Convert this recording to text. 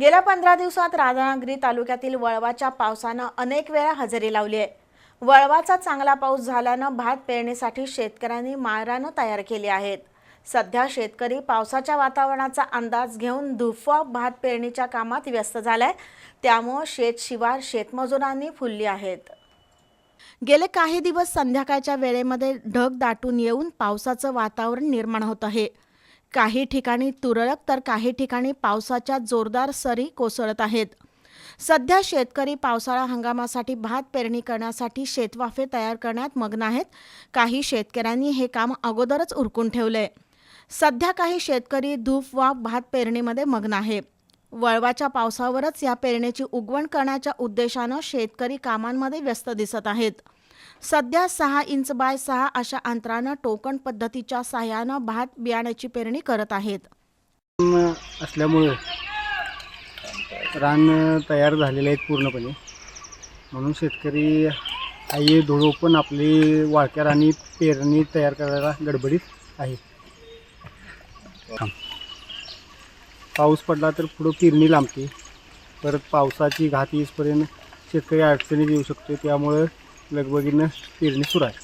गेल्या पंधरा दिवसात राधानगरी तालुक्यातील वळवाच्या पावसानं अनेक वेळा हजेरी लावली आहे. वळवाचा चांगला पाऊस झाल्यानं भात पेरणीसाठी शेतकऱ्यांनी माळरानं तयार केली आहेत. सध्या शेतकरी पावसाच्या वातावरणाचा अंदाज घेऊन धुफा भात पेरणीच्या कामात व्यस्त झालाय. त्यामुळं शेतशिवार शेतमजुरांनी फुलली आहेत. गेले काही दिवस संध्याकाळच्या वेळेमध्ये ढग दाटून येऊन पावसाचं वातावरण निर्माण होत आहे. काही ठिकाणी तुरळक तर काही ठिकाणी पावसाच्या जोरदार सरी कोसळत आहेत. सध्या शेतकरी पावसाळा हंगामासाठी भात पेरणी करण्यासाठी शेतवाफे तयार करण्यात मग्न आहेत. काही शेतकऱ्यांनी हे काम अगोदरच उरकून ठेवले. सध्या काही शेतकरी धूप वा भात पेरणीमध्ये मग्न आहे. वळवाच्या पावसावरच या पेरणीची उगवण करण्याच्या उद्देशानं शेतकरी कामांमध्ये व्यस्त दिसत आहेत. सध्या सहा इंच बाय सहा अशा अंतरानं टोकन पद्धतीच्या सहाय्यानं भात बियाण्याची पेरणी करत आहेत. असल्यामुळे रान तयार झालेले आहेत पूर्णपणे. म्हणून शेतकरी आई धुळो पण आपली वाळक्या आणि पेरणी तयार करायला गडबडीत आहे पाऊस पडला तर पुढं पेरणी लांबते. परत पावसाची घात येईपर्यंत शेतकरी अडचणीत येऊ शकतो. त्यामुळं लगबगीनं पेरणी सुरू आहे.